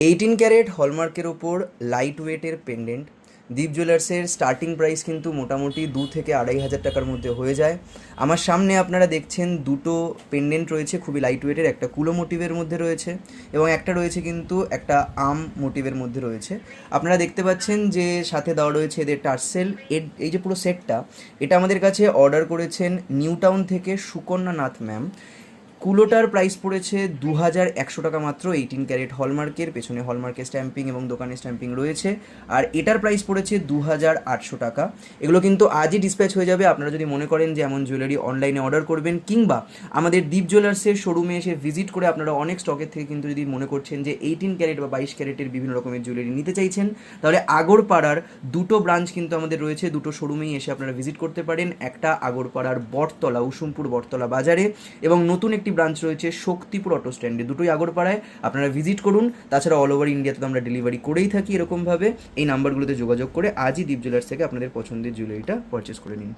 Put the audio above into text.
Eighteen carat হলমার্কের ওপর light ওয়েটের pendant Deep জুয়েলার্সের স্টার্টিং প্রাইস কিন্তু মোটামুটি দু থেকে আড়াই হাজার টাকার মধ্যে হয়ে যায়। আমার সামনে আপনারা দেখছেন দুটো পেন্ডেন্ট রয়েছে, খুবই লাইট ওয়েটের একটা কুলো মোটিভের মধ্যে রয়েছে এবং একটা রয়েছে কিন্তু একটা আম মোটিভের মধ্যে রয়েছে। আপনারা দেখতে পাচ্ছেন যে সাথে দেওয়া রয়েছে এদের টার্সেল। এর, এই যে পুরো সেটটা এটা আমাদের কাছে অর্ডার করেছেন নিউ টাউন থেকে সুকন্যা নাথ ম্যাম। কুলোটার প্রাইস পড়েছে দু হাজার একশো টাকা মাত্র এইটিন ক্যারেট হলমার্কের পেছনে হলমার্কের স্ট্যাম্পিং এবং দোকানে স্ট্যাম্পিং রয়েছে। আর এটার প্রাইস পড়েছে দু হাজার আটশো টাকা। এগুলো কিন্তু আজই ডিসপ্যাচ হয়ে যাবে। আপনারা যদি মনে করেন যে এমন জুয়েলারি অনলাইনে অর্ডার করবেন, কিংবা আমাদের দীপ জুয়েলার্সের শোরুমে এসে ভিজিট করে আপনারা অনেক স্টকের থেকে কিন্তু যদি মনে করছেন যে এইটিন ক্যারেট বা বাইশ ক্যারেটের বিভিন্ন রকমের জুয়েলারি নিতে চাইছেন, তাহলে আগরপাড়ার দুটো ব্রাঞ্চ কিন্তু আমাদের রয়েছে। দুটো শোরুমেই এসে আপনারা ভিজিট করতে পারেন। একটা আগরপাড়ার বটতলা, উসুমপুর বটতলা বাজারে এবং নতুন একটি ব্রাঞ্চ রয়েছে শক্তিপুর অটো স্ট্যান্ডে দুটোই আগরপাড়ায়। আপনারা ভিজিট করুন। তাছাড়া অল ওভার ইন্ডিয়াতে তো আমরা ডেলিভারি করেই থাকি এরকমভাবে। এই নাম্বারগুলোতে যোগাযোগ করে আজই দীপ জুয়েলার্স থেকে আপনাদের পছন্দের জুয়েলারিটা পারচেস করে নিন।